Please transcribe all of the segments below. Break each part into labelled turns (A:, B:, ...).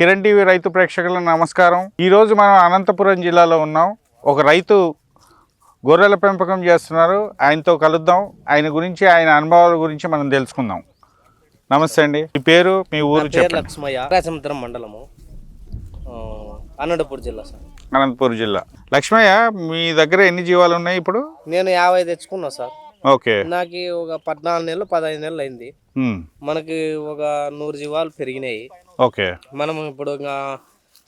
A: Kiran TV రైతు ప్రేక్షకులకు నమస్కారం. ఈరోజు మనం అనంతపురం జిల్లాలో ఉన్నాం. ఒక రైతు గొర్రెల పెంపకం చేస్తున్నారు. ఆయనతో కలుద్దాం. ఆయన గురించి ఆయన అనుభవాల గురించి మనం తెలుసుకుందాం. నమస్తే అండి. మీ పేరు మీ ఊరు
B: లక్ష్మయ్య. రాజసముద్రం మండలము. అనంతపూర్ జిల్లా సార్.
A: అనంతపురం జిల్లా. లక్ష్మయ్య మీ దగ్గర ఎన్ని జీవాలు ఉన్నాయి ఇప్పుడు?
B: నేను యాభై తెచ్చుకున్నా సార్.
A: ఓకే.
B: నాకు ఒక పద్నాలుగు నెలలు పదహైదు నెలలు అయింది. మనకి ఒక నూరు జీవాలు పెరిగినాయి.
A: ఓకే.
B: మనం ఇప్పుడు ఇంకా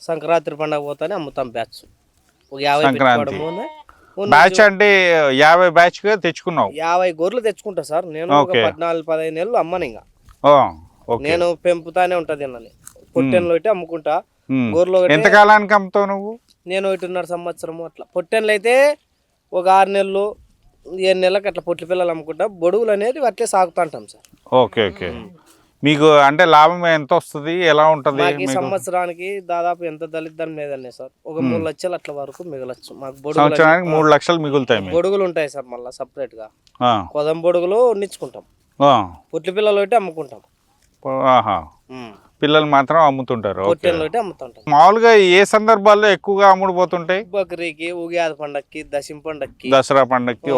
B: సంక్రాంతి పండగ పోతానే అమ్ముతాం బ్యాచ్. ఒక యాభై
A: సంక్రాంతి.
B: పెట్టుకోవడము
A: బ్యాచ్ అంటే యాభై బ్యాచ్గా తెచ్చుకున్నావు?
B: యాభై గొర్రెలు తెచ్చుకుంటా సార్. నేను ఒక. పద్నాలుగు పదహైదు నెలలు అమ్మను ఇంకా.
A: ఓ, ఓకే.
B: నేను పెంపుతానే ఉంటది నన్ను పొట్టెన్లు పెట్టి అమ్ముకుంటా.
A: ఉమ్.
B: గొర్రెలు ఒకటి.
A: ఎంత కాలానికి అమ్ముతావు నువ్వు?
B: నేను ఒకటిన్నర సంవత్సరము అట్లా. పొట్టెన్లు అయితే ఒక ఆరు నెలలు ఏడు నెలలకు అట్లా పొట్ల పిల్లలు అమ్ముకుంటా. బొడుగులు అనేది అట్లే సాగుతూ ఉంటాం సార్.
A: Okay okay. మీకు అంటే లాభం ఎంత వస్తుంది? ఎలా ఉంటది
B: సంవత్సరానికి దాదాపు ఎంత దళిద్దాం లేదండి సార్. ఒక మూడు లక్షలు అట్లా వరకు మిగలచ్చు. మాకు
A: సంవత్సరానికి మూడు లక్షలు మిగులుతాయి
B: బొడుగులు ఉంటాయి సార్ మళ్ళీ
A: సపరేట్గా.
B: కొదం బొడుగులు నిచ్చుకుంటాం
A: ఆ,
B: పొట్ల పిల్లలు ఒకటి అమ్ముకుంటాం.
A: పిల్లలు మాత్రం అమ్ముతుంటారు. మామూలుగా ఏ సందర్భాల్లో ఎక్కువగా అమ్ముడు పోతుంటాయి?
B: బక్రీకి ఉగాది పండక్కి దశం పండక్కి.
A: దసరా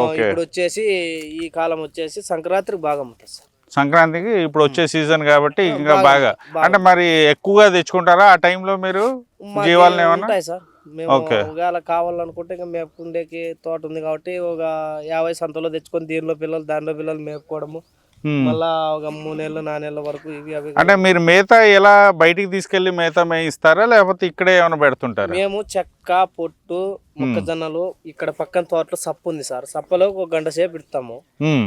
A: ఓకే.
B: ఇప్పుడు వచ్చేసి ఈ కాలం వచ్చేసి సంక్రాంతికి బాగా అమ్ముతారు సార్.
A: సంక్రాంతికి ఇప్పుడు వచ్చే సీజన్ కాబట్టి ఇంకా
B: బాగా-.
A: అంటే మరి ఎక్కువగా తెచ్చుకుంటారా ఆ టైంలో మీరు జీవాలను ఏమన్నా.
B: ఒకవేళ కావాలనుకుంటే ఇంకా మేపుకుండేకి తోట ఉంది కాబట్టి ఒక యాభై సంతలో తెచ్చుకొని దీనిలో పిల్లలు దానిలో పిల్లలు మేపుకోవడము. మళ్ళా ఒక మూడు నెలలు నాలుగు నెలల వరకు ఇవి అవి
A: అంటే మీరు మేత ఎలా బయటికి తీసుకెళ్ళి మేత మేయిస్తారా లేకపోతే ఇక్కడే ఏమైనా పెడుతుంటారా?
B: మేము చెక్క పొట్టు మొక్కజొన్నలు ఇక్కడ పక్కన తోటలో సప్పు ఉంది సార్. సప్పలో ఒక గంట సేపు ఇడతాము.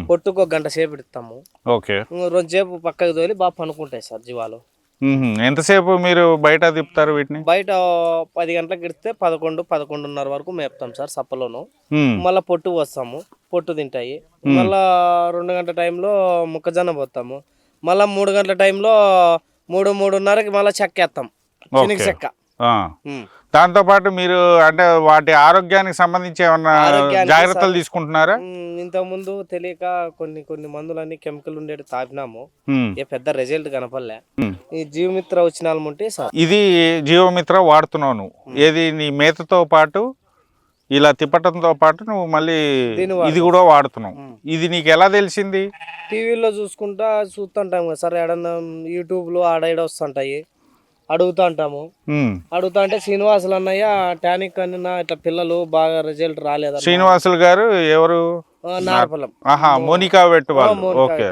B: పొట్టుకు ఒక గంట సేపు ఇడతాము.
A: ఓకే.
B: రెండు సేపు పక్కకు తోలి బాగా పనుకుంటాయి సార్ జీవాలు.
A: ఎంతసేపు మీరు బయట తిప్పుతారు వీటిని?
B: బయట పది గంటలకు ఇడితే పదకొండు పదకొండున్నర వరకు మేపుతాం సార్ సప్పలోను. మళ్ళీ పొట్టు వస్తాము పొట్టు తింటాయి. మళ్ళా రెండు గంటల టైంలో మొక్కజొన్న పోతాము. మళ్ళా మూడు గంటల టైంలో మూడు మూడున్నరకి మళ్ళీ చెక్క వేస్తాం. చెక్క.
A: దాంతో పాటు మీరు అంటే వాటి ఆరోగ్యానికి సంబంధించి ఏమన్నా జాగ్రత్తలు తీసుకుంటున్నారా?
B: ఇంతకుముందు తెలియక కొన్ని కొన్ని మందులన్నీ కెమికల్ ఉండేవి తాపినాము ఏ పెద్ద రిజల్ట్ కనపడలే. ఈ జీవమిత్ర వచ్చిన ఉంటే
A: ఇది జీవమిత్ర వాడుతున్నావు నువ్వు ఏది నీ మేతతో పాటు ఇలా తిప్పటంతో పాటు నువ్వు మళ్ళీ ఇది కూడా వాడుతున్నావు. ఇది నీకు ఎలా తెలిసింది?
B: టీవీలో చూసుకుంటా చూస్తుంటాం కదా సార్. ఏడన్నా యూట్యూబ్లో ఆడ వస్తుంటాయి. అడుగుతా ఉంటాము. అడుగుతా అంటే శ్రీనివాసులు అన్నయ్య టానిక్ అన్న ఇట్లా పిల్లలు బాగా రిజల్ట్ రాలేదు
A: శ్రీనివాసులు గారు ఎవరు?
B: నారపల్లం.
A: మోనికా. వెట్టు వాళ్ళు
B: మోనికా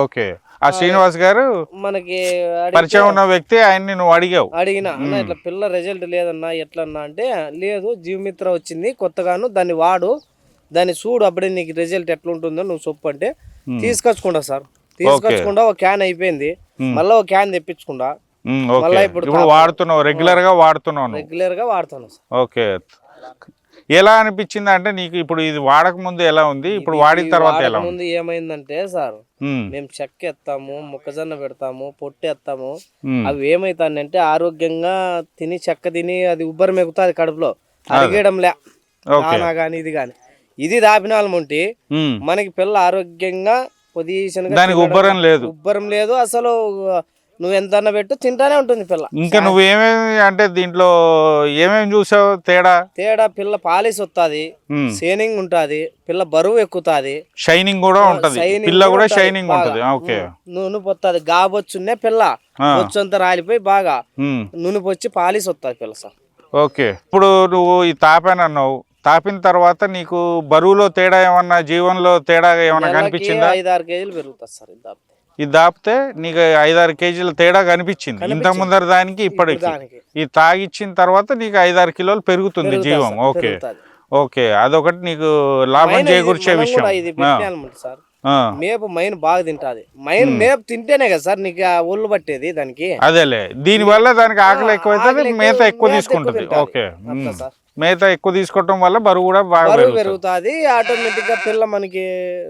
A: ఓకే. ఆ శ్రీనివాస్ గారు
B: మనకి
A: పరిచయం ఉన్న వ్యక్తి ఆయన్ని నువ్వు అడిగావు.
B: అడిగిన అన్న ఇట్లా పిల్ల రిజల్ట్ లేదన్నా ఎట్లన్నా అంటే లేదు జీవమిత్ర వచ్చింది కొత్తగాను దాన్ని వాడు దాన్ని చూడు అప్పుడే నీకు రిజల్ట్ ఎట్లుంటుందో నువ్వు చెప్పు అంటే తీసుకొచ్చుకుంటా సార్. తీసుకొచ్చుకుంటా ఒక క్యాన్ అయిపోయింది. మళ్ళీ ఒక క్యాన్ తెప్పించుకుంటా. మళ్ళా ఇప్పుడు
A: ఇప్పుడు వాడుతున్నావు రెగ్యులర్గా వాడుతున్నావు నువ్వు.
B: రెగ్యులర్గా వాడుతాను సార్.
A: ఓకే. ఎలా అనిపించింది అంటే నీకు ఇప్పుడు ఇది వాడక ముందు ఎలా ఉంది? ఇప్పుడు వాడిన తర్వాత ఎలా ఉంది?
B: ముందు ఏమైందంటే సార్
A: ఉమ్,
B: మేము చెక్క ఎత్తాము మొక్కజొన్న పెడతాము పొట్టు ఎత్తాము.
A: ఉమ్,
B: అవి ఏమైతాయంటే ఆరోగ్యంగా తిని చెక్క తిని అది ఉబ్బరం మెగుతుంది కడుపులో. అరిగేయడంలే దానా కానీ ఇది కానీ ఇది దాపినాలముంటి
A: ఉమ్,
B: మనకి పిల్ల ఆరోగ్యంగా పొజిషన్
A: దానికి ఉబ్బరం లేదు.
B: ఉబ్బరం లేదు. అసలు నువ్వు ఎంత పెట్టు తింటానే ఉంటుంది పిల్ల.
A: ఇంకా నువ్వేమేమి అంటే దీంట్లో ఏమేమి చూసావు తేడా?
B: తేడా పిల్ల పాలిస్ వస్తుంది షైనింగ్ ఉంటుంది పిల్ల బరువు ఎక్కుతుంది.
A: షైనింగ్ కూడా ఉంటది. పిల్ల కూడా షైనింగ్. ఉంటది. ఓకే.
B: నూనె పొత్తది గాబొచ్చున్నే పిల్ల.
A: ఆ.
B: బొచ్చంతా రాలిపోయి బాగా నూనె పొచ్చి పాలిస్ వస్తుంది పిల్ల సార్.
A: ఓకే. ఇప్పుడు నువ్వు ఈ తాపాను అన్నావు. తాపిన తర్వాత నీకు బరువులో తేడా ఏమన్నా జీవంలో తేడా ఏమన్నా కనిపించిందా?
B: ఐదు ఆరు కేజీలు పెరుగుతుంది సార్ ఇది దాపితే.
A: నీకు ఐదారు కేజీల తేడా కనిపించింది. ఇంత ముందర దానికి ఇప్పటికి. ఇది తాగిచ్చిన తర్వాత నీకు ఐదారు కిలోలు పెరుగుతుంది జీవం. ఓకే. ఓకే. అదొకటి నీకు లాభం చేకూర్చే విషయం.
B: సార్. మేపు మైన్ బాగా తింటాది. మైన్ మేపు తింటేనే కదా సార్ నీకు ఒళ్ళు పట్టేది దానికి.
A: అదేలే. దీని వల్ల దానికి ఆకలి
B: ఎక్కువ-
A: మేత ఎక్కువ తీసుకుంటుంది. ఓకే.
B: సార్.
A: మేత ఎక్కువ తీసుకోవటం వల్ల బరువు కూడా బాగా
B: బరువు
A: పెరుగుతుంది.
B: ఆటోమేటిక్గా పిల్ల మనకి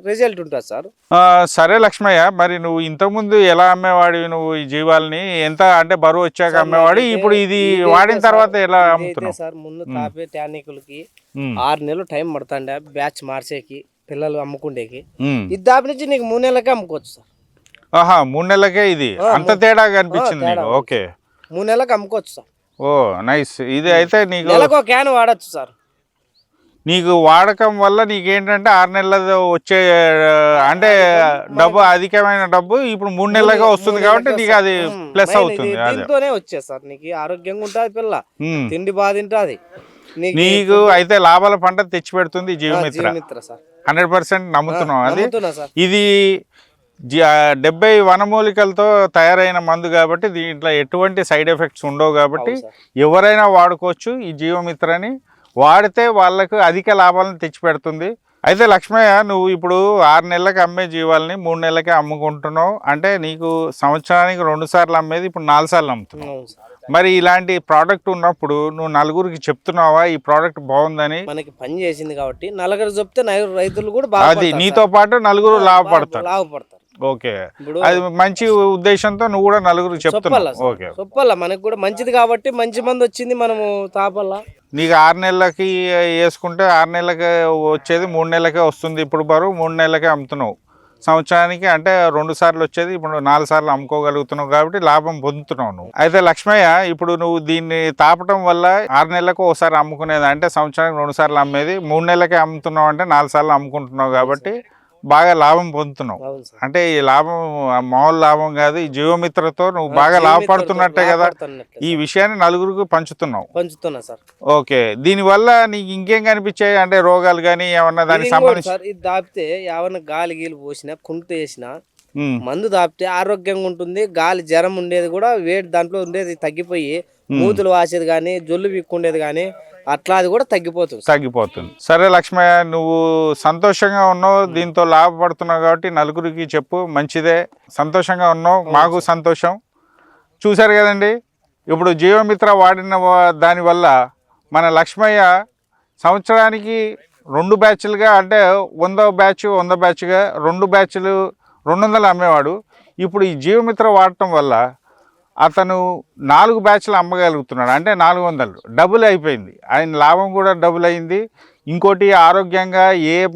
B: రిజల్ట్ ఉంటుంది సార్.
A: సరే లక్ష్మయ్య మరి నువ్వు ఇంతకుముందు ఎలా అమ్మేవాడివి నువ్వు ఈ జీవాల్ని? ఎంత అంటే బరువు వచ్చాక అమ్మేవాడి? ఇప్పుడు ఇది వాడిన తర్వాత ఎలా అమ్ముతున్నావు?
B: సార్ ముందు తాపే టానికులకి ఆరు నెలలు టైం పడుతుండే బ్యాచ్ మార్చేకి పిల్లలు అమ్ముకుండేకి. ఇది దాపి నుంచి నీకు మూడు నెలలకే అమ్ముకోవచ్చు సార్.
A: ఆహా మూడు నెలలకే ఇది? అంత తేడా కనిపించింది ఓకే.
B: మూడు నెలలకు అమ్ముకోవచ్చు సార్.
A: ఓ నైస్. ఇది అయితే నీకు
B: నెలకు క్యాన్ వాడచ్చు సార్.
A: నీకు వాడకం వల్ల నీకేంటంటే ఆరు నెలలు వచ్చే అంటే డబ్బు అధికమైన డబ్బు ఇప్పుడు మూడు నెలలుగా వస్తుంది కాబట్టి నీకు అది ప్లస్ అవుతుంది.
B: దీంతోనే వచ్చేది సార్. నీకు ఆరోగ్యంగా ఉంటుంది పిల్ల. తిండి తింటుంది. నీకు
A: అయితే లాభాల పంట తెచ్చి పెడుతుంది జీవమిత్ర. హండ్రెడ్ పర్సెంట్ నమ్ముతున్నాం అది ఇది డెబ్బై వనమూలికలతో తయారైన మందు కాబట్టి దీంట్లో ఎటువంటి సైడ్ ఎఫెక్ట్స్ ఉండవు కాబట్టి. ఎవరైనా వాడుకోవచ్చు ఈ జీవమిత్రని. వాడితే వాళ్ళకు అధిక లాభాలను తెచ్చిపెడుతుంది అయితే లక్ష్మయ్య నువ్వు ఇప్పుడు ఆరు నెలలకు అమ్మే జీవాలని మూడు నెలలకే అమ్ముకుంటున్నావు. అంటే నీకు సంవత్సరానికి రెండు సార్లు అమ్మేది ఇప్పుడు నాలుగు సార్లు అమ్ముతున్నావు. మరి ఇలాంటి ప్రోడక్ట్ ఉన్నప్పుడు నువ్వు నలుగురికి చెప్తున్నావా ఈ ప్రోడక్ట్ బాగుందని?
B: మనకి పని చేసింది కాబట్టి నలుగురు చెప్తే నలుగురు రైతులు కూడా
A: అది నీతో పాటు నలుగురు లాభపడతారు.
B: లాభపడతారు.
A: ఓకే. అది మంచి ఉద్దేశంతో నువ్వు కూడా చెప్తున్నావు.
B: Sir
A: okay.
B: చెప్పాలా మనకు కూడా మంచిది కాబట్టి మంచి మంది వచ్చింది మనము తాపల్లా.
A: నీకు ఆరు నెలలకి వేసుకుంటే ఆరు నెలలకి వచ్చేది మూడు నెలలకే వస్తుంది ఇప్పుడు బరువు మూడు నెలలకే అమ్ముతున్నావు. సంవత్సరానికి అంటే రెండు సార్లు వచ్చేది ఇప్పుడు నాలుగు సార్లు అమ్ముకోగలుగుతున్నావు కాబట్టి లాభం పొందుతున్నావు నువ్వు. అయితే లక్ష్మయ్య ఇప్పుడు నువ్వు దీన్ని తాపటం వల్ల ఆరు నెలలకు ఒకసారి అమ్ముకునేది? అంటే సంవత్సరానికి రెండు సార్లు అమ్మేది మూడు నెలలకే అమ్ముతున్నావు అంటే నాలుగు సార్లు అమ్ముకుంటున్నావు కాబట్టి బాగా లాభం పొందుతున్నావు. అంటే ఈ లాభం మామూలు లాభం కాదు ఈ జీవమిత్రతో నువ్వు బాగా లాభపడుతున్నట్టే కదా ఈ విషయాన్ని నలుగురికి పంచుతున్నావు.
B: పంచుతున్నా సార్.
A: ఓకే దీనివల్ల నీకు ఇంకేం కనిపించాయి? అంటే రోగాలు కానీ ఏమన్నా దానికి సంబంధించి
B: దాపితే ఏమన్నా గాలి గీలు పోసినా కుంటు వేసినా మందు దాపితే ఆరోగ్యంగా ఉంటుంది గాలి జ్వరం ఉండేది కూడా వేడి దాంట్లో ఉండేది తగ్గిపోయి మూతులు వాసేది కానీ జొల్లు విక్కుండేది కానీ అట్లా అది కూడా తగ్గిపోతుంది.
A: తగ్గిపోతుంది. సరే లక్ష్మయ్య నువ్వు సంతోషంగా ఉన్నావు దీంతో లాభపడుతున్నావు కాబట్టి నలుగురికి చెప్పు మంచిదే. సంతోషంగా ఉన్నావు మాకు సంతోషం. చూశారు కదండి? ఇప్పుడు జీవమిత్ర వాడిన దానివల్ల మన లక్ష్మయ్య సంవత్సరానికి రెండు బ్యాచ్లుగా అంటే వంద బ్యాచ్ వంద బ్యాచ్గా రెండు బ్యాచ్లు రెండు వందలు అమ్మేవాడు. ఇప్పుడు ఈ జీవమిత్ర వాడటం వల్ల అతను నాలుగు బ్యాచ్లు అమ్మగలుగుతున్నాడు. అంటే నాలుగు వందలు డబుల్ అయిపోయింది. ఆయన లాభం కూడా డబుల్ అయింది. ఇంకోటి ఆరోగ్యంగా ఏ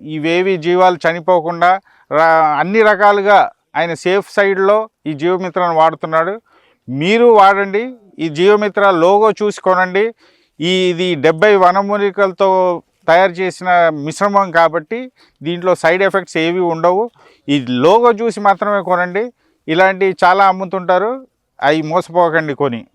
A: ఇవేవి జీవాలు చనిపోకుండా రా- అన్ని రకాలుగా ఆయన సేఫ్ సైడ్లో ఈ జీవమిత్రను వాడుతున్నాడు. మీరు వాడండి. ఈ జీవమిత్ర లోగో చూసుకోనండి ఈ ఇది డెబ్బై వనమూలికలతో తయారు చేసిన మిశ్రమం కాబట్టి దీంట్లో సైడ్ ఎఫెక్ట్స్ ఏవి ఉండవు. ఈ లోగో చూసి మాత్రమే కొనండి. ఇలాంటివి చాలా అమ్ముతుంటారు. అవి మోసపోకండి కొని.